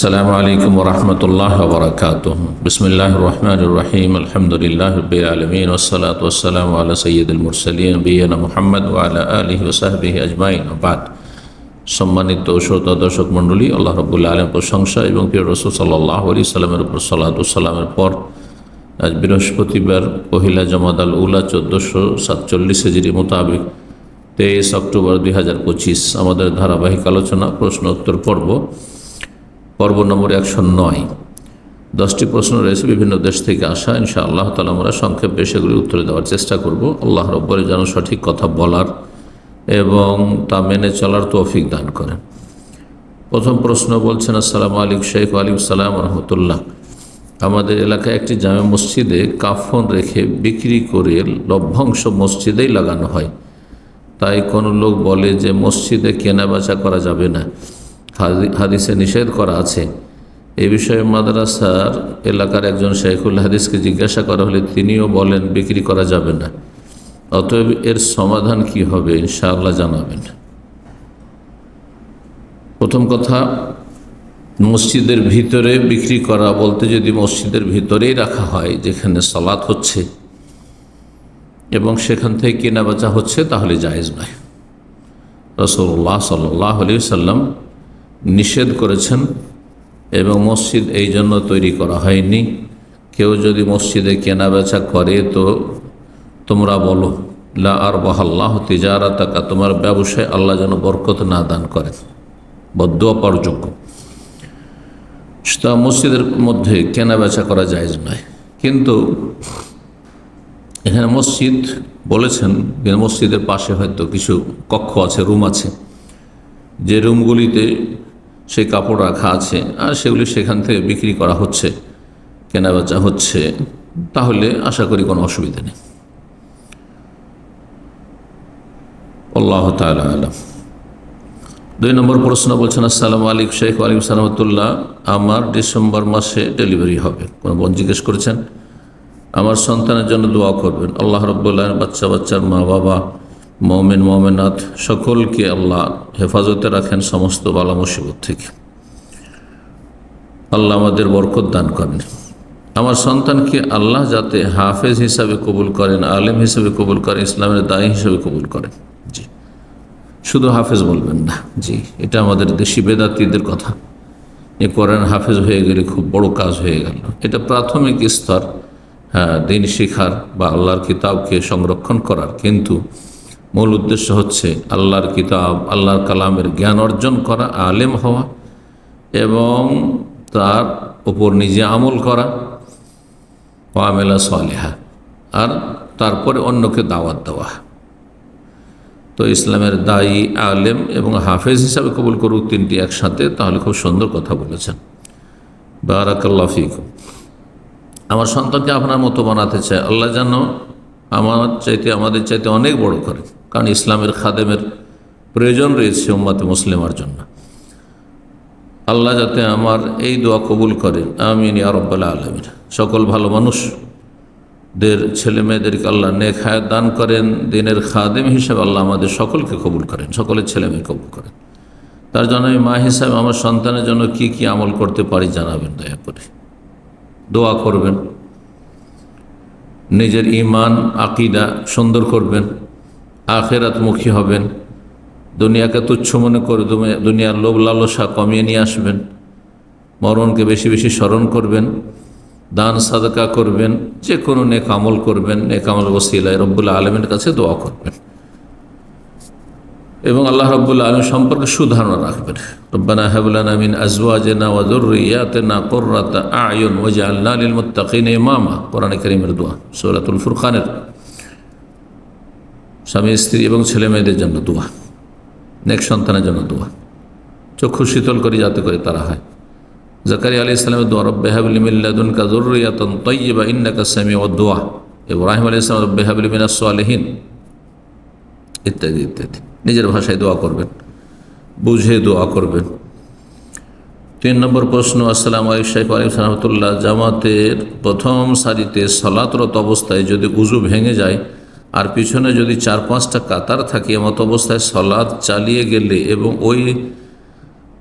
السلام عليكم ورحمة الله وبركاته بسم الله الرحمن الرحيم الحمد لله رب العالمين والصلاة والسلام على سيد المرسلين نبينا محمد وعلى آله وصحبه أجمعين وبعد সম্মানিত শ্রোতা দর্শক মণ্ডলী আল্লাহ রবুল্লা আলম প্রশংসা এবং প্রিয় রসুল সাল্লাহ আলি সাল্লামের উপর সাল্লাহামের পর আজ বৃহস্পতিবার পহিলা জমাদ আল উলা চোদ্দোশো সাতচল্লিশ হেজিরি মোতাবেক তেইশ অক্টোবর দুই হাজার পঁচিশ আমাদের ধারাবাহিক আলোচনা প্রশ্ন উত্তর পর্ব পর্ব নম্বর একশো নয়। দশটি প্রশ্ন রয়েছে বিভিন্ন দেশ থেকে আসা। ইনশা আল্লাহ তালা আমরা সংক্ষেপে সেগুলি উত্তরে দেওয়ার চেষ্টা করব। আল্লাহ রব্বরে যেন সঠিক কথা বলার এবং তা মেনে চলার তৌফিক দান করেন। প্রথম প্রশ্ন বলছেন, আসসালামু আলিক শেখ আলিম সালাম রহমতুল্লাহ। আমাদের এলাকায় একটি জামে মসজিদে কাফন রেখে বিক্রি করে লভ্যাংশ মসজিদেই লাগানো হয়। তাই কোনো লোক বলে যে মসজিদে কেনা বেচা করা যাবে না। হাদিসে নিষেধ করা আছে। এ বিষয়ে মাদ্রাসার এলাকার একজন শেখুল হাদিসকে জিজ্ঞাসা করা হলে তিনিও বলেন, বিক্রি করা যাবে না। অতএব এর সমাধান কি হবে ইনশাআল্লাহ জানাবেন। প্রথম কথা, মসজিদের ভিতরে বিক্রি করা বলতে যদি মসজিদের ভিতরেই রাখা হয়, যেখানে সালাত হচ্ছে, এবং সেখান থেকে কেনা বেচা হচ্ছে, তাহলে জায়েজ নয়। রসল্লাহ সাল্লাহ সাল্লাম নিষেধ করেছেন এবং মসজিদ এই জন্য তৈরি করা হয়নি। কেউ যদি মসজিদে কেনা বেচা করে তো তোমরা বলো, লা আর বাহাল্লাহ তিজারা তাকা তোমার ব্যবসায় আল্লাহ যেন বরকত না দান করে। বদ্ধ অপারযোগ্য তা মসজিদের মধ্যে কেনা বেচা করা যায় নয়। কিন্তু এখানে মসজিদ বলেছেন মসজিদের পাশে হয়তো কিছু কক্ষ আছে, রুম আছে। যে রুমগুলিতে সেই কাপড় রাখা আছে, আর সেগুলি সেখান থেকে বিক্রি করা হচ্ছে, কেনাবেচা হচ্ছে, তাহলে আশা করি কোনো অসুবিধা নেই। আল্লাহ আলম। দুই নম্বর প্রশ্ন বলছেন, আসসালামু আলিক শেখ আলিম সালামতুল্লাহ আমার ডিসেম্বর মাসে ডেলিভারি হবে। কোনো বোন জিজ্ঞেস করেছেন? আমার সন্তানের জন্য দোয়া করবেন। আল্লাহ রব্বুল্লাহ বাচ্চা বাচ্চার মা বাবা মৌমেন মৌমেনাথ সকলকে আল্লাহ হেফাজতে রাখেন সমস্ত বালা মুসিবত থেকে। আল্লাহ আমাদের বরকত দান করেন। আমার সন্তানকে আল্লাহ যাতে হাফেজ হিসাবে কবুল করেন, আলেম হিসাবে কবুল করেন, ইসলামের দায়ী হিসাবে কবুল করেন। জি। শুধু হাফেজ বলবেন না। জি, এটা আমাদের দেশি বেদাতিদের কথা। এ করেন হাফেজ হয়ে গেলে খুব বড় কাজ হয়ে গেল। এটা প্রাথমিক স্তর হ্যাঁ দিন শিখার বা আল্লাহর কিতাবকে সংরক্ষণ করার। কিন্তু মূল উদ্দেশ্য হচ্ছে আল্লাহর কিতাব, আল্লাহর কালামের জ্ঞান অর্জন করা, আলেম হওয়া এবং তার উপর নিজে আমল করা, ওয়ামেলা সালেহা, আর তারপরে অন্যকে দাওয়াত দেওয়া। তো ইসলামের দায়ী, আলেম এবং হাফেজ হিসাবে কবুল করুক তিনটি একসাথে, তাহলে খুব সুন্দর কথা বলেছেন। বারাকাল্লা ফিকুম। আমার সন্তানকে আপনার মতো বানাতে চায় আল্লাহ যেন আমার চাইতে, আমাদের চাইতে অনেক বড় করে। কারণ ইসলামের খাদেমের প্রয়োজন রয়েছে উম্মাতে মুসলিমার জন্য। আল্লাহ যাতে আমার এই দোয়া কবুল করেন, আমিন আরব্বাল আলমিন। সকল ভালো মানুষদের, ছেলে মেয়েদেরকে আল্লাহ নেক হায়াত দান করেন, দিনের খাদেম হিসেবে আল্লাহ আমাদের সকলকে কবুল করেন, সকলের ছেলে মেয়ে কবুল করেন। তার জন্য আমি মা হিসাবে আমার সন্তানের জন্য কি কি আমল করতে পারি জানাবেন দয়া করে। দোয়া করবেন, নিজের ইমান আকিদা সুন্দর করবেন আখেরাতমুখী হবেন। দুনিয়াকে তুচ্ছ মনে করে দুনিয়ার লোভ লালসা কমিয়ে নিয়ে আসবেন। মরণকে বেশি বেশি স্মরণ করবেন। দান, সাদকা করবেন। যে কোনো নেক আমল করবেন। নেক আমল ওসিলায় রব্বুল্লা আলমের কাছে দোয়া করবেন। এবং আল্লাহ রব্বুল্লা আলম সম্পর্কে সুধারণা রাখবেন। রব্বানা হাবুলানা মিন আজওয়াজেনা মুত্তাকিন ইমামা। কোরআন কারীমের দোয়া, সূরাতুল ফুরকানের স্বামী, স্ত্রী এবং ছেলে মেয়েদের জন্য দোয়া, নেক সন্তানের জন্য দোয়া। চক্ষু শীতল করে যাতে করে তারা হয়। জাকারি আলী ইসলামের দোয়া, রব্বে হাবলি মিল্লাদুন কা জুররিয়াতন তৈয়বা ইন্নাকা সামি ও দোয়া। ইব্রাহিম আলী ইসলাম রব্বে হাবলি মিনাস সালেহীন ইত্যাদি ইত্যাদি। নিজের ভাষায় দোয়া করবেন, বুঝে দোয়া করবেন। তিন নম্বর প্রশ্ন, আসসালাম আলিক শেখ আলিম সালামতুল্লাহ জামাতের প্রথম সারিতে সলাতরত অবস্থায় যদি উজু ভেঙে যায় আর পিছনে যদি চার পাঁচটা কাতার থাকে, এমত অবস্থায় সলাদ চালিয়ে গেলে এবং ওই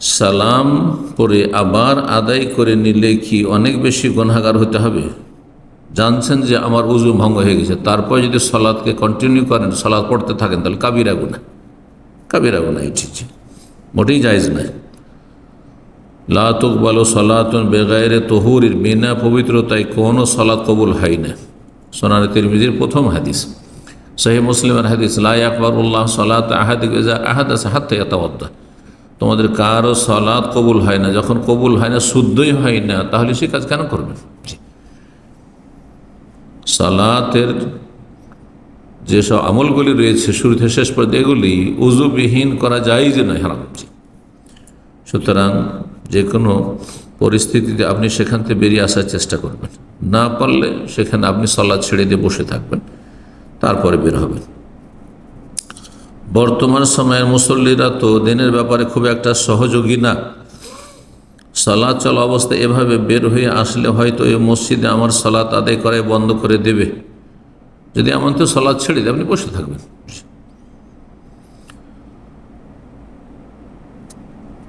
সালাম পরে আবার আদায় করে নিলে কি অনেক বেশি গণাগার হতে হবে? জানছেন যে আমার উজু ভঙ্গ হয়ে গেছে। তারপর যদি সলাদকে কন্টিনিউ করেন সলাদ পড়তে থাকেন, তাহলে কাবিরা গুণা কাবিরা গুণা এই ঠিক মোটেই জায়জ নাই লাতুক বলো সলাতুন বেগায়রে তহুরির বিনা পবিত্রতায় কোনো সলাদ কবুল হয় না। সোনার তিরমিজির প্রথম হাদিস। সহি মুসলিমের হাদিস উল্লাহ সলাত আহাদ আছে হাত তাওয়াদ্দা তোমাদের কারও সলাৎ কবুল হয় না, যখন কবুল হয় না, শুদ্ধই হয় না, তাহলে সে কাজ কেন করবেন জি। সালাতের যেসব আমলগুলি রয়েছে শুরু থেকে শেষ পর্যন্ত এগুলি উজুবিহীন করা যায় যে নয়, হারাম। সুতরাং যে কোনো পরিস্থিতিতে আপনি সেখান থেকে বেরিয়ে আসার চেষ্টা করবেন। না পারলে সেখানে আপনি সলাদ ছেড়ে দিয়ে বসে থাকবেন। তারপরে বের হবেন বর্তমান সময়ের মুসল্লিরা তো দিনের ব্যাপারে খুব একটা সহযোগী না। সলাৎ চল অবস্থায় এভাবে বের হয়ে আসলে হয়তো এই মসজিদে আমার সলাৎ আদায় করে বন্ধ করে দেবে। যদি এমন তো সলাৎ ছেড়ে দেয়, আপনি বসে থাকবেন।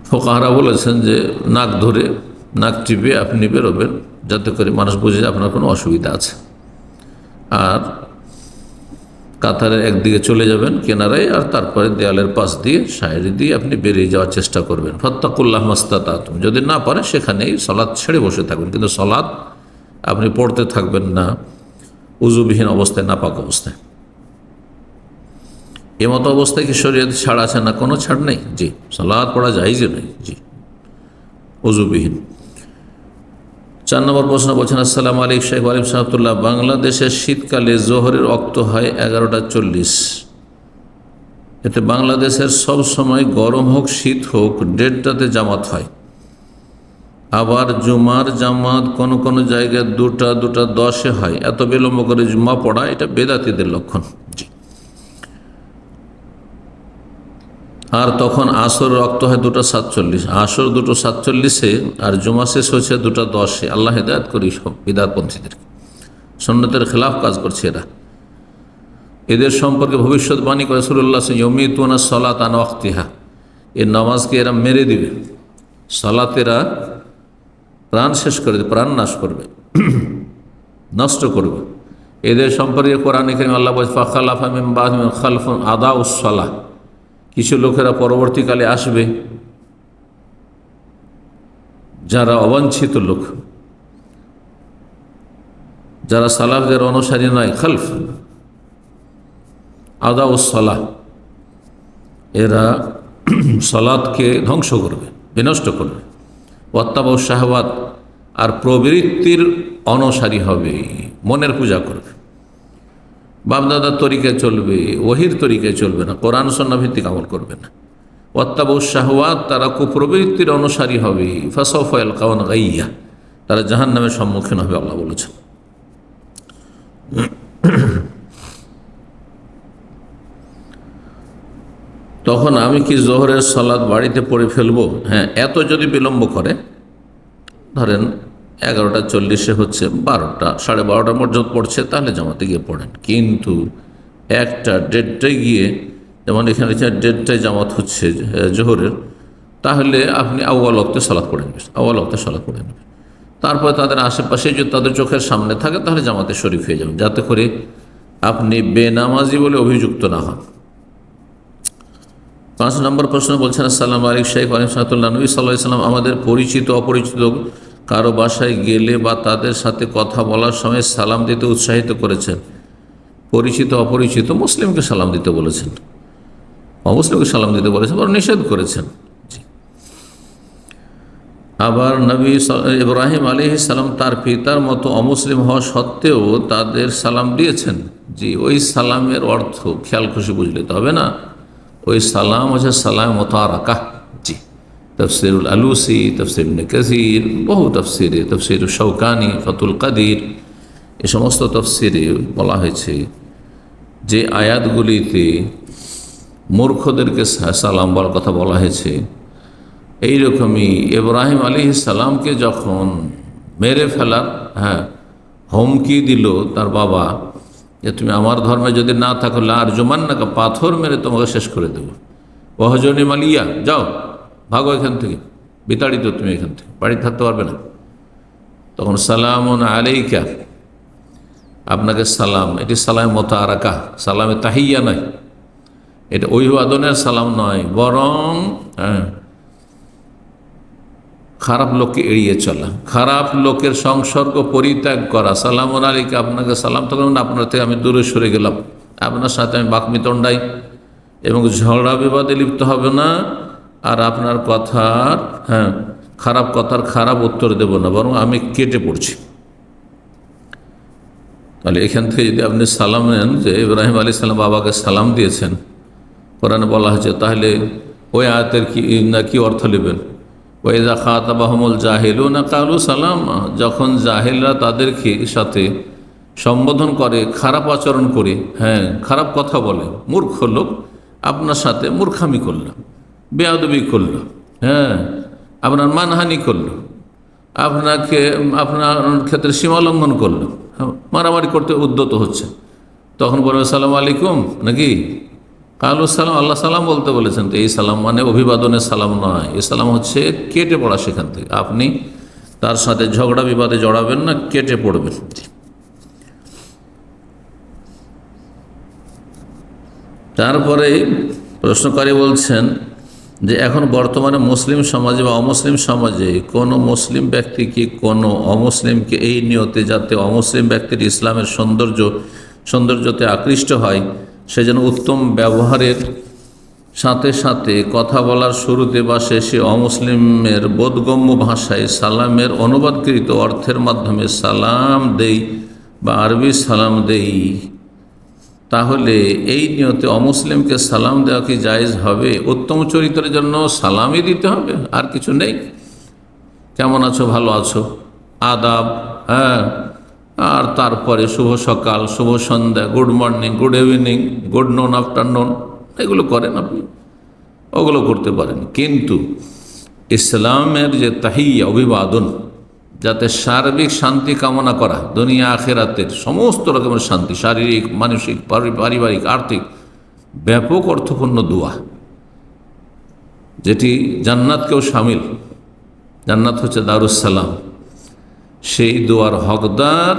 ফোকাহারা বলেছেন যে, নাক ধরে নাক টিপে আপনি বেরোবেন, যাতে করে মানুষ বুঝে আপনার কোনো অসুবিধা আছে। আর কাতারের একদিকে চলে যাবেন কেনারায় আর তারপরে দেয়ালের পাশ দিয়ে সাইড দিয়ে আপনি বেরিয়ে যাওয়ার চেষ্টা করবেন। ফত্তাকুল্লাহ মাস্তাতাতুম। যদি না পারে সেখানেই সলাদ ছেড়ে বসে থাকবেন কিন্তু সলাদ আপনি পড়তে থাকবেন না। উজুবিহীন অবস্থায়, নাপাক অবস্থায়। এমতো অবস্থায় কি শরীয়ত ছাড় আছে না? কোনো ছাড় নেই? জি সালাদ পড়া যায় যে নেই। জি, উজুবিহীন। চার নম্বর প্রশ্ন বলছেন, আসসালাম আলিক শেখ আলিম সাহাবতুল্লাহ বাংলাদেশের শীতকালে জোহরের অক্ত হয় এগারোটা চল্লিশ। এতে বাংলাদেশের সব সময় গরম হোক, শীত হোক, দেড়টাতে জামাত হয়। আবার জুমার জামাত কোনো কোনো জায়গায় দুটা দুটা দশে হয়। এত বিলম্ব করে জুমা পড়া, এটা বেদাতিদের লক্ষণ জি আর তখন আসর রক্ত হয় দুটো সাতচল্লিশ, আসর দুটো সাতচল্লিশে আর জুমা শেষ হয়েছে দুটো দশে। আল্লাহ হেদায়ত করি সব বিদাতপন্থীদেরকে সন্ন্যতের খেলাফ কাজ করছে এরা। এদের সম্পর্কে ভবিষ্যৎবাণী করে সুরুল্লাহ ইয়মিতুনা সলাত আন অক্তিহা এর নামাজকে এরা মেরে দিবে। সলাতেরা প্রাণ শেষ করে দেবে, প্রাণ নাশ করবে, নষ্ট করবে। এদের সম্পর্কে কোরআন এখানে আল্লাহ ফাখালাফা মিম বাদ খালফুন আদা উসলাহ কিছু লোকেরা পরবর্তীকালে আসবে যারা অবাঞ্ছিত লোক, যারা সালাফদের অনুসারী নয়, খালফ, আদা ও সলাহ এরা সলাদকে ধ্বংস করবে, বিনষ্ট করবে। অত্যাব শাহবাদ আর প্রবৃত্তির অনুসারী হবে, মনের পূজা করবে। বাপদাদার তরিকায় চলবে, ওহির তরিকায় চলবে না, কোরআন সন্না ভিত্তিক আমল করবে না। অত্যাবু শাহওয়াত, তারা কুপ্রবৃত্তির অনুসারী হবে। ফাসফয়াল কাউন গাইয়া, তারা জাহান নামের সম্মুখীন হবে আল্লাহ বলেছেন। তখন আমি কি জোহরের সলাদ বাড়িতে পড়ে ফেলব? হ্যাঁ এত যদি বিলম্ব করে, ধরেন এগারোটা চল্লিশে হচ্ছে বারোটা, সাড়ে বারোটা পর্যন্ত পড়ছে, তাহলে জামাতে গিয়ে পড়েন। কিন্তু একটা দেড়টায় গিয়ে, যেমন এখানে দেড়টায় জামাত হচ্ছে জোহরের, তাহলে আপনি আউ্বাল অক্তে সালাদ পড়ে নেবেন আউ্বাল অক্তে সালাদ পড়ে নেবেন। তারপরে তাদের আশেপাশে যদি তাদের চোখের সামনে থাকে, তাহলে জামাতে শরীফ হয়ে যাবেন, যাতে করে আপনি বেনামাজি বলে অভিযুক্ত না হন। পাঁচ নম্বর প্রশ্ন বলছেন, আসসালাম আলিক শেখ আলিম সাহাতুল্লাহ নবী সাল্লাহ আমাদের পরিচিত, অপরিচিত কারও বাসায় গেলে বা তাদের সাথে কথা বলার সময় সালাম দিতে উৎসাহিত করেছেন। পরিচিত, অপরিচিত মুসলিমকে সালাম দিতে বলেছেন। অমুসলিমকে সালাম দিতে বলেছেন বড় নিষেধ করেছেন। আবার নবী ইব্রাহিম আলী সালাম তার পিতার মতো অমুসলিম হওয়া সত্ত্বেও তাদের সালাম দিয়েছেন। জি, ওই সালামের অর্থ, খেয়াল খুশি বুঝলে তো হবে না। ওই সালাম হচ্ছে সালাম মোতারাকা জি তফসিরুল আলুসি, তফসির কাসির, বহু তফসিরে, তফসির শৌকানি ফতুল কাদির, এ সমস্ত তফসিরে বলা হয়েছে যে আয়াতগুলিতে মূর্খদেরকে সালাম বলার কথা বলা হয়েছে। এইরকমই ইব্রাহিম আলী সালামকে যখন মেরে ফেলার হ্যাঁ হুমকি দিল তার বাবা যে তুমি আমার ধর্মে যদি না থাকো আর জমান না পাথর মেরে তোমাকে শেষ করে দেবো। ওহজনী মালিয়া, যাও। ভাগো এখান থেকে, বিতাড়িত তুমি এখান থেকে বাড়ি থাকতে পারবে না। তখন সালাম আলাইকা, আপনাকে সালাম, এটি সালাম মোতারাকা সালামে তাহিয়া নয়। এটা অভিবাদনের সালাম নয়, বরং হ্যাঁ খারাপ লোককে এড়িয়ে চলা, খারাপ লোকের সংসর্গ পরিত্যাগ করা। সালাম আলীকে আপনাকে সালাম, তখন আপনার থেকে আমি দূরে সরে গেলাম। আপনার সাথে আমি বাকমিতণ্ডাই এবং ঝগড়া বিবাদে লিপ্ত হবে না। আর আপনার কথার হ্যাঁ খারাপ কথার খারাপ উত্তর দেব না, বরং আমি কেটে পড়ছি। তাহলে এখান থেকে যদি আপনি সালাম নেন যে ইব্রাহিম আলী সালাম বাবাকে সালাম দিয়েছেন, কোরআনে বলা হয়েছে, তাহলে ওই আয়াতের কি, না কি অর্থ নেবেন? ওয়েদা খাতাবাহমুল জাহিলু না কালু সালাম, যখন জাহিলরা তাদেরকে সাথে সম্বোধন করে, খারাপ আচরণ করে হ্যাঁ খারাপ কথা বলে, মূর্খ লোক, আপনার সাথে মূর্খামি করল বেয়াদবি করল হ্যাঁ আপনার মানহানি করল আপনাকে আপনার ক্ষেত্রে সীমালঙ্ঘন করল হ্যাঁ, মারামারি করতে উদ্যত হচ্ছে। তখন বলবে সালাম আলাইকুম নাকি? কালু সালাম আল্লাহ সালাম বলতে বলেছেন তো এই সালাম মানে অভিবাদনের সালাম নয় এই সালাম হচ্ছে কেটে পড়া সেখান থেকে। আপনি তার সাথে ঝগড়া বিবাদে জড়াবেন না কেটে পড়বেন। তারপরে প্রশ্নকারী বলছেন যে এখন বর্তমানে মুসলিম সমাজে বা অমুসলিম সমাজে কোনো মুসলিম ব্যক্তি কি কোনো অমুসলিমকে এই নিয়তে যাতে অমুসলিম ব্যক্তির ইসলামের সৌন্দর্য, সৌন্দর্যতে আকৃষ্ট হয়, সে যেন উত্তম ব্যবহারের সাথে সাথে কথা বলার শুরুতে বা শেষে অমুসলিমের বোধগম্য ভাষায় সালামের অনুবাদকৃত অর্থের মাধ্যমে সালাম দেই বা আরবি সালাম দেই। তাহলে এই নিয়তে অমুসলিমকে সালাম দেওয়া কি জায়েজ হবে? উত্তম চরিত্রের জন্য সালামই দিতে হবে, আর কিছু নেই। কেমন আছো? ভালো আছো? আদাব হ্যাঁ। আর তারপরে শুভ সকাল, শুভ সন্ধ্যা, good morning, good evening, good noon, afternoon. এগুলো করেন আপনি। ওগুলো করতে পারেন। কিন্তু ইসলামের যে তাহিয়া, অভিবাদন যাতে সার্বিক শান্তি কামনা করা, দুনিয়া, আখেরাতের সমস্ত রকমের শান্তি, শারীরিক, মানসিক পারিবারিক, আর্থিক, ব্যাপক অর্থপূর্ণ দোয়া, যেটি জান্নাতকেও সামিল। জান্নাত হচ্ছে দারুসালাম সেই দোয়ার হকদার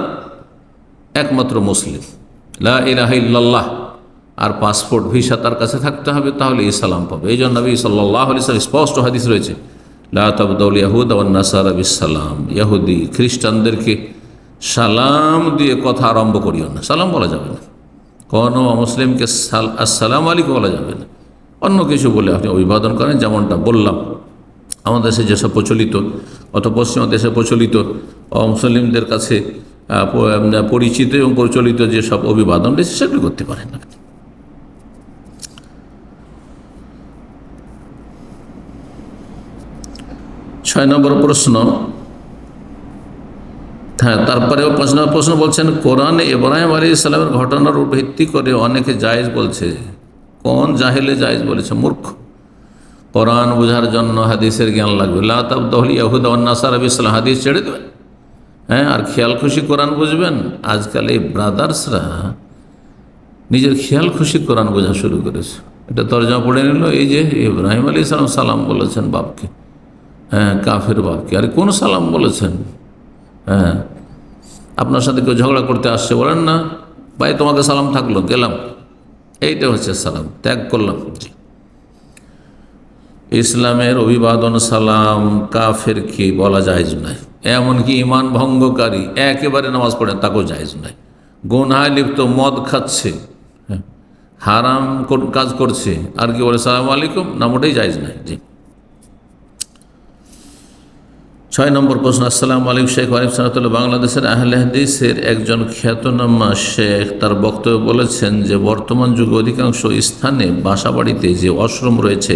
একমাত্র মুসলিম। লা আর পাসপোর্ট ভিসা তার কাছে থাকতে হবে, তাহলে ইসলাম পাবে। এই জন্য সাল্লাহ স্পষ্ট হাদিস রয়েছে লা তাবদাউল ইয়াহুদ আওয়ান নাসার ইয়াহুদি, খ্রিস্টানদেরকে সালাম দিয়ে কথা আরম্ভ করিও না। সালাম বলা যাবে না। কোনো মুসলিমকে সাল আসসালাম আলাইকুম বলা যাবে না। অন্য কিছু বলে আপনি অভিবাদন করেন, যেমনটা বললাম। আমাদের দেশে যেসব প্রচলিত, অত পশ্চিমা দেশে প্রচলিত মুসলিমদের কাছে পরিচিত এবং প্রচলিত যেসব অভিবাদন রয়েছে, সেগুলো করতে পারেন আপনি ছয় নম্বর প্রশ্ন। হ্যাঁ তারপরেও পাঁচ নম্বর প্রশ্ন বলছেন, কোরআনে ইব্রাহিম আলী ইসলামের ঘটনার ভিত্তি করে অনেকে জায়েজ বলছে। কোন জাহেলে জায়েজ বলেছে? মূর্খ। কোরআন বোঝার জন্য হাদিসের জ্ঞান লাগবে। লাতাবদহলি ইয়াহুদ নাসার আবি ইসলাম হাদিস ছেড়ে দেবেন। হ্যাঁ আর খেয়াল খুশি কোরআন বুঝবেন? আজকাল এই ব্রাদার্সরা নিজের খেয়াল খুশি কোরআন বোঝা শুরু করেছে। এটা তর্জমা পড়ে নিল, এই যে ইব্রাহিম আলী ইসলাম সালাম বলেছেন বাপকে। কাফের বাপকে আরে কোন সালাম বলেছেন? হ্যাঁ আপনার সাথে কেউ ঝগড়া করতে আসছে বলেন না ভাই তোমাকে সালাম থাকল গেলাম। এইটা হচ্ছে সালাম ত্যাগ করলাম। ইসলামের অভিবাদন সালাম কাফের কি বলা জায়েজ নয়। এমনকি ইমান ভঙ্গকারী একেবারে নামাজ পড়ে তাকেও জায়েজ নয়। গুনহায় লিপ্ত মদ খাচ্ছে হ্যাঁ, হারাম কাজ করছে আর কি বলে সালাম আলাইকুম? না মোটেই জায়েজ নয়। জি। ছয় নম্বর প্রশ্ন, আসসালামু আলাইকুম শেখ আলিম সানাতুল্লাহ বাংলাদেশের আহলে হাদিসের একজন খ্যাতনামা শেখ তার বক্তব্য বলেছেন যে, বর্তমান যুগে অধিকাংশ স্থানে বাসাবাড়িতে যে অশ্রম রয়েছে,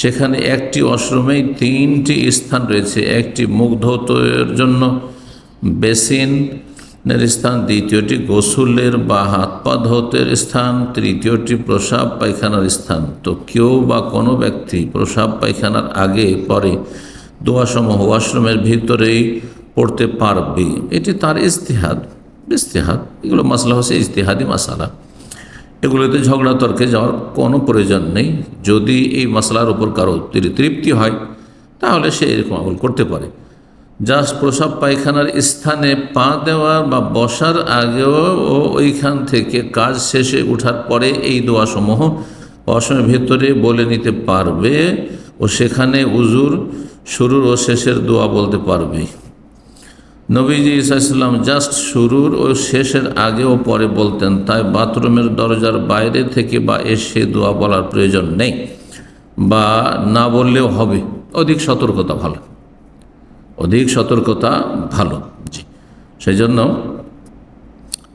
সেখানে একটি অশ্রমেই তিনটি স্থান রয়েছে। একটি মুখ ধৌতের জন্য বেসিনের স্থান, দ্বিতীয়টি গোসুলের বা হাত পা ধৌতের স্থান, তৃতীয়টি প্রসাব পায়খানার স্থান। তো কেউ বা কোনো ব্যক্তি প্রসাব পায়খানার আগে পরে দোয়াসমূহ ওয়াশরুমের ভিতরেই পড়তে পারবে। এটি তার ইস্তেহাদ ইস্তেহাদ এগুলো মশলা হচ্ছে ইস্তেহাদি মশালা এগুলোতে ঝগড়া তর্কে যাওয়ার কোনো প্রয়োজন নেই। যদি এই মশলার উপর কারও তৃপ্তি হয়, তাহলে সে এরকম আমল করতে পারে। জাস্ট প্রসাব পায়খানার স্থানে পা দেওয়ার বা বসার আগেও ও ওইখান থেকে কাজ শেষে ওঠার পরে এই দোয়াসমূহ অসময়ের ভেতরে বলে নিতে পারবে ও সেখানে উজুর শুরুর ও শেষের দোয়া বলতে পারবে। নবীজি ইসাইসাল্লাম জাস্ট শুরুর ও শেষের আগে ও পরে বলতেন, তাই বাথরুমের দরজার বাইরে থেকে বা এসে দোয়া বলার প্রয়োজন নেই, বা না বললেও হবে। অধিক সতর্কতা ভালো। অধিক সতর্কতা ভালো, জি। সেই জন্য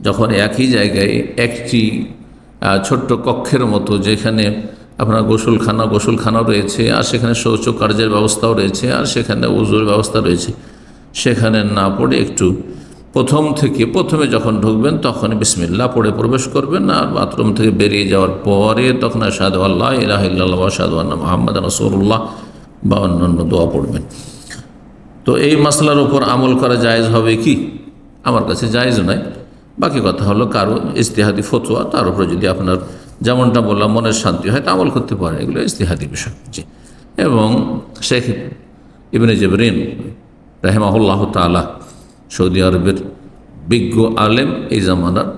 যখন একই জায়গায় একটি ছোট্ট কক্ষের মতো যেখানে আপনার গোসলখানা, গোসলখানাও রয়েছে, আর সেখানে শৌচ কার্যের ব্যবস্থাও রয়েছে, আর সেখানে উজুর ব্যবস্থা রয়েছে। সেখানে না পড়ে একটু প্রথম থেকে, প্রথমে যখন ঢুকবেন তখন বিসমিল্লা পড়ে প্রবেশ করবেন, আর বাথরুম থেকে বেরিয়ে যাওয়ার পরে তখন সাদু আল্লাহ ইলাহ ইল্লাহ সাদু আল্লাহ মোহাম্মদ রসুল্লাহ বা অন্যান্য দোয়া পড়বেন। তো এই মশলার উপর আমল করা জায়েজ হবে কি? আমার কাছে জায়েজ নয়। বাকি কথা হলো কারও ইস্তেহাদি ফতোয়া, তার উপরে যদি আপনার যেমনটা বললাম, মনের শান্তি হয় তা আমল করতে পারে। এগুলো ইস্তিহাদি বিষয়। জি। এবং শেখ ইবনে জবরিন রাহেমাহুল্লাহ তালা সৌদি আরবের বিজ্ঞ আলেম এই জামানার,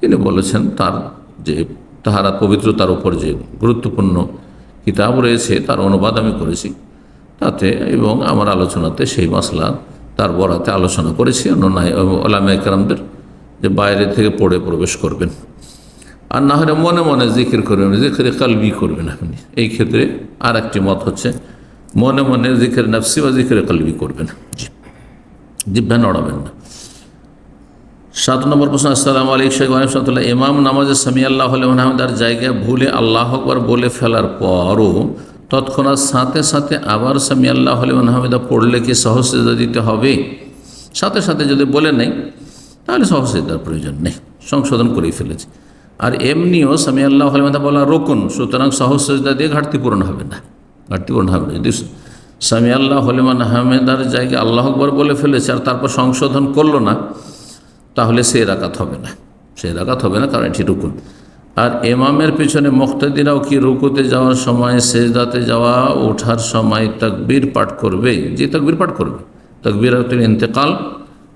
তিনি বলেছেন তার যে তাহারা পবিত্রতার উপর যে গুরুত্বপূর্ণ কিতাব রয়েছে, তার অনুবাদ আমি করেছি। তাতে এবং আমার আলোচনাতে সেই মশলা তার বরাতে আলোচনা করেছি। অন্য নাই ওলামা একরামদের যে বাইরে থেকে পড়ে প্রবেশ করবেন। আর না হলে মনে মনে জিকির করবেন জিকিরে কালবি করবেন আপনি। এই ক্ষেত্রে আর একটি মত হচ্ছে, মনে মনে জিকির নাফসি বা জিকিরে কালবি করবেন জিভ্যা নড়াবেন না। সাত নম্বর প্রশ্ন, আসসালামু আলাইকুম শেখ আলহামদুল্লাহ ইমাম নামাজে সামি আল্লাহ আহমদার জায়গায় ভুলে আল্লাহ আকবর বলে ফেলার পরও তৎক্ষণাৎ সাথে সাথে আবার সামি আল্লাহ আহমেদা পড়লে কি সহসেদা দিতে হবে? সাথে সাথে যদি বলে নেই, তাহলে সহসেদার প্রয়োজন নেই। সংশোধন করেই ফেলেছে। আর এমনিও সামি আল্লাহ আলমেদা বলা রোকন, সুতরাং সহজ সহসেদা দিয়ে ঘাটতি পূরণ হবে না, ঘাটতি পূরণ হবে যদি সামি আল্লাহ হলিমান আহমেদার জায়গায় আল্লাহ আকবর বলে ফেলেছে আর তারপর সংশোধন করল না, তাহলে সে রাকাত হবে না, সে রাকাত হবে না, কারণ এটি রুকুন। আর এমামের পিছনে মুক্তাদিরাও কি রুকুতে যাওয়ার সময়, সেজদাতে যাওয়া, ওঠার সময় তকবীর পাঠ করবে? যে তকবীর পাঠ করবে। তকবীর ইন্তেকাল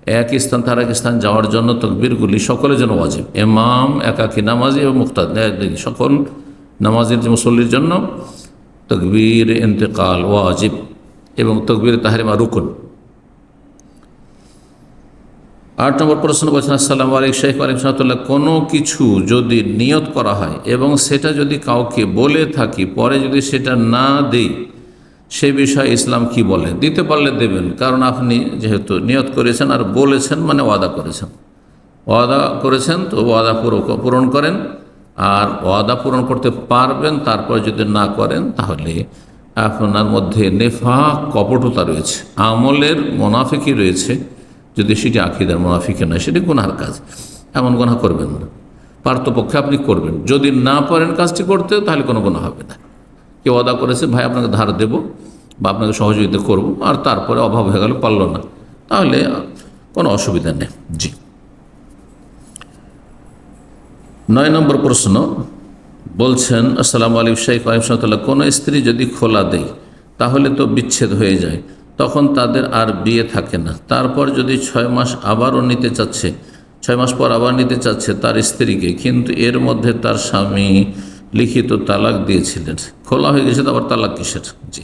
এক স্থান তার এক স্থান যাওয়ার জন্য তকবীরগুলি সকলের জন্য ওয়াজিব। এমাম একাকি নামাজি এবং মুক্তাদ সকল নামাজের মুসল্লির জন্য তকবীর, ইন্তেকাল ওয়াজিব এবং তকবীর তাহারিমা, রুকুন। আট নম্বর প্রশ্ন বলছেন আসসালাম আলাইক শেখ আলিম সাহতুল্লাহ কোনো কিছু যদি নিয়ত করা হয় এবং সেটা যদি কাউকে বলে থাকি, পরে যদি সেটা না দেই সে বিষয়ে ইসলাম কি বলে? দিতে পারলে দেবেন, কারণ আপনি যেহেতু নিয়ত করেছেন আর বলেছেন মানে ওয়াদা করেছেন। ওয়াদা করেছেন তো ওয়াদা পূরণ করেন, আর ওয়াদা পূরণ করতে পারবেন, তারপর যদি না করেন, তাহলে আপনার মধ্যে নেফা কপটতা রয়েছে, আমলের মোনাফিকই রয়েছে। যদি সেটি আখিদার মোনাফিকে নয়, সেটি গুনার কাজ। এমন গুণা করবেন না। পার্থপক্ষে আপনি করবেন। যদি না পারেন কাজটি করতে, তাহলে কোনো গুণা হবে না। কেউ অদা করেছে, ভাই, আপনাকে ধার দেব বা আপনাকে সহযোগিতা করব। আর তারপরে অভাব হয়ে গেল, পারল না। তাহলে কোনো অসুবিধা নেই। জি। নয় নম্বর প্রশ্ন, বলছেন, আসসালামু আলিম শাইখ আলিমসাল্লাহ কোনো স্ত্রী যদি খোলা দেয়, তাহলে তো বিচ্ছেদ হয়ে যায়। তখন তাদের আর বিয়ে থাকে না। তারপর যদি ছয় মাস আবারও নিতে চাচ্ছে, ছয় মাস পর আবার নিতে চাচ্ছে তার স্ত্রীকে, কিন্তু এর মধ্যে তার স্বামী লিখিত তালাক দিয়েছিলেন। খোলা হয়ে গেছে আবার তালাক কিসের? জি।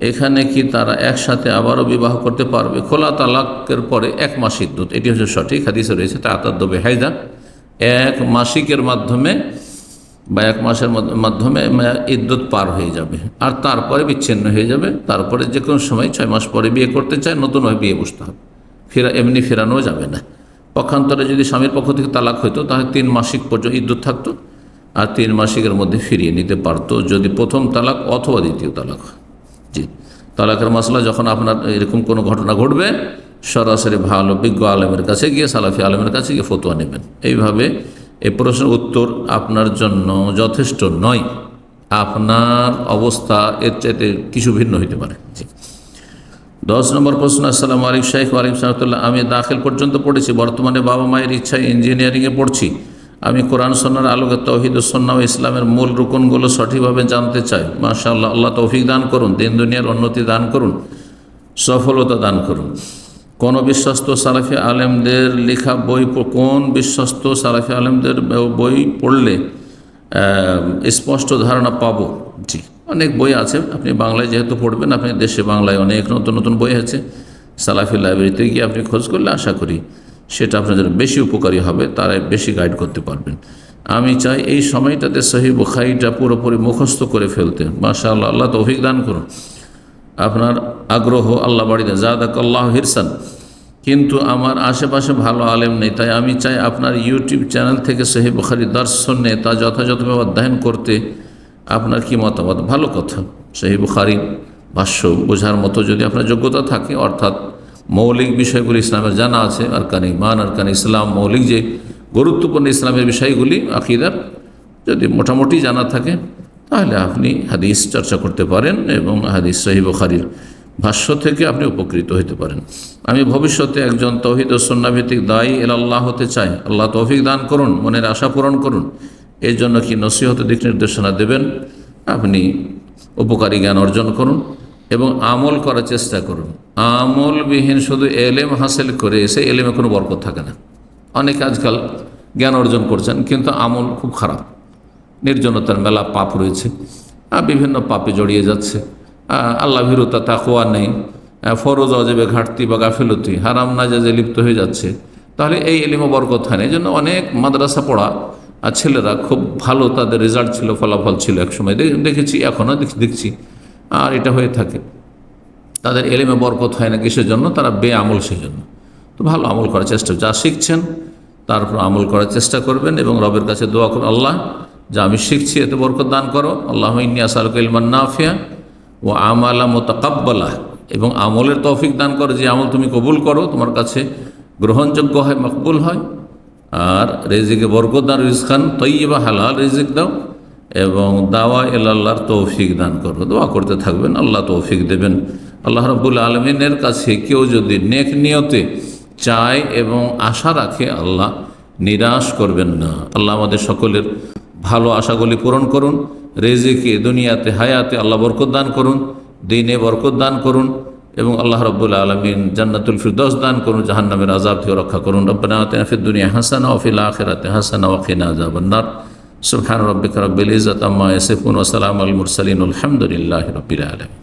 এখানে কি তারা একসাথে আবারও বিবাহ করতে পারবে? খোলা তালাকের পরে এক মাস ইদ্যুৎ এটি হচ্ছে সঠিক, হাদিসে রয়েছে, তা আতার দবে হায়দা এক মাসিকের মাধ্যমে বা এক মাসের মাধ্যমে ইদ্যুৎ পার হয়ে যাবে। আর তারপরে বিচ্ছিন্ন হয়ে যাবে। তারপরে যে কোনো সময় ছয় মাস পরে বিয়ে করতে চায় নতুনভাবে বিয়ে বসতে হবে। ফেরা, এমনি ফেরানো যাবে না। পক্ষান্তরে যদি স্বামীর পক্ষ থেকে তালাক হইতো, তাহলে তিন মাসিক পর্যন্ত ইদ্যুৎ থাকতো। আর তিন মাসিকের মধ্যে ফিরিয়ে নিতে পারতো যদি প্রথম তালাক অথবা দ্বিতীয় তালাক। জি, তালাকের মশলা যখন আপনার এরকম কোনো ঘটনা ঘটবে, সরাসরি ভালো বিজ্ঞ আলমের কাছে গিয়ে, সালাফি আলমের কাছে গিয়ে ফতোয়া নেবেন। এইভাবে এই প্রশ্নের উত্তর আপনার জন্য যথেষ্ট নয়। আপনার অবস্থা এর চাইতে কিছু ভিন্ন হইতে পারে। জি, দশ নম্বর প্রশ্ন, আসসালাম আলিক শাইখ আলিম সাহতুল্লাহ আমি দাখিল পর্যন্ত পড়েছি, বর্তমানে বাবা মায়ের ইচ্ছায় ইঞ্জিনিয়ারিংয়ে পড়ছি। আমি কোরআন সন্ন্যার আলোকে তৌহিদ সন্না ইসলামের মূল রুকনগুলো সঠিকভাবে জানতে চাই। মাশা আল্লাহ আল্লাহ তৌফিক দান করুন, দিন দুনিয়ার উন্নতি দান করুন, সফলতা দান করুন। কোন বিশ্বস্ত সালাফি আলেমদের লেখা বই কোন বিশ্বস্ত সালাফি আলেমদের বই পড়লে স্পষ্ট ধারণা পাবো? জি, অনেক বই আছে। আপনি বাংলায় যেহেতু পড়বেন, আপনি দেশে বাংলায় অনেক নতুন নতুন বই আছে। সালাফি লাইব্রেরিতে গিয়ে আপনি খোঁজ করলে আশা করি সেটা জন্য বেশি উপকারী হবে, তারাই বেশি গাইড করতে পারবেন। আমি চাই এই সময়টাতে সহি বুখারিটা পুরোপুরি মুখস্থ করে ফেলতে। মাশা আল্লাহ আল্লাহ তৌফিক দান করুন। আপনার আগ্রহ আল্লাহ বাড়িতে জাদাক আল্লাহ হিরসান। কিন্তু আমার আশেপাশে ভালো আলেম নেই, তাই আমি চাই আপনার ইউটিউব চ্যানেল থেকে সহি বুখারি দর্শন নিয়ে তা যথাযথভাবে অধ্যয়ন করতে আপনার কি মতামত? ভালো কথা। সহি বুখারি ভাষ্য বোঝার মতো যদি আপনার যোগ্যতা থাকে, অর্থাৎ মৌলিক বিষয়গুলি ইসলামের জানা আছে আর কান ইমান আর কান ইসলাম, মৌলিক যে গুরুত্বপূর্ণ ইসলামের বিষয়গুলি আকিদার যদি মোটামুটি জানা থাকে, তাহলে আপনি হাদিস চর্চা করতে পারেন এবং হাদিস সহি বুখারির ভাষ্য থেকে আপনি উপকৃত হতে পারেন। আমি ভবিষ্যতে একজন তৌহিদ ও সন্নাভিত্তিক দায়ী এল আল্লাহ হতে চাই। আল্লাহ তৌফিক দান করুন, মনের আশা পূরণ করুন। এর জন্য কি নসিহত দিক নির্দেশনা দেবেন? আপনি উপকারী জ্ঞান অর্জন করুন। এবং আমল করার চেষ্টা করুন। আমলবিহীন শুধু এলেম হাসিল করে এসে এলেমে কোনো বরকত থাকে না। অনেকে আজকাল জ্ঞান অর্জন করছেন, কিন্তু আমল খুব খারাপ। নির্জনতার মেলা পাপ রয়েছে। বিভিন্ন পাপে জড়িয়ে যাচ্ছে। আল্লাহ ভীরতা তাকোয়া নেই। ফরজ, অজেবে ঘাটতি বা গাফিলতি, হারাম নাজাজে লিপ্ত হয়ে যাচ্ছে। তাহলে এই এলিমো বরকত হয় না। এই জন্য অনেক মাদ্রাসা পড়া ছেলেরা খুব ভালো তাদের রেজাল্ট ছিল, ফলাফল ছিল একসময় দেখেছি, এখনও দেখছি। আর এটা হয়ে থাকে। তাদের এলেমে বরকত হয় না কিসের জন্য? তারা বে আমল সেজন্য। তো ভালো আমল করার চেষ্টা। যা শিখছেন তারপর আমল করার চেষ্টা করবেন এবং রবের কাছে দোয়া করুন, আল্লাহ, যা আমি শিখছি, এতে বরকত দান করো। আল্লাহ ইন্নিয়া সালক ইলমান নাফিয়া ও আমালা মোতাকাব্বালা। এবং আমলের তৌফিক দান করো। যে আমল তুমি কবুল করো, তোমার কাছে গ্রহণযোগ্য হয়, মকবুল হয়। আর রেজিকে বরকত দান রিজখান তৈবা হালাল রেজিক দাও। এবং দাওয়া এল আল্লাহর তৌফিক দান করো। দোয়া করতে থাকবেন, আল্লাহ তৌফিক দেবেন। আল্লাহ রব্বুল আলমিনের কাছে কেউ যদি নেক নিয়তে চায় এবং আশা রাখে, আল্লাহ নিরাশ করবেন না। আল্লাহ আমাদের সকলের ভালো আশাগুলি পূরণ করুন, রেজেকে, দুনিয়াতে, হায়াতে আল্লাহ বরকত দান করুন, দিনে বরকত দান করুন এবং আল্লাহ রব্বুল আলমিন জান্নাতুল ফিরদৌস দান করুন, জাহান্নামের আজাব থেকে রক্ষা করুন। রব্বানা ফিদ দুনিয়া হাসানা ওয়া ফিল আখিরাতি হাসানা ওয়া কিনা আযাবান নার সুবহান রাব্বিকা রাব্বিল ইজ্জাতি আম্মা ইয়াসিফুন ওয়া সালামুল মুরসালিন আলহামদুলিল্লাহি রাব্বিল আলামিন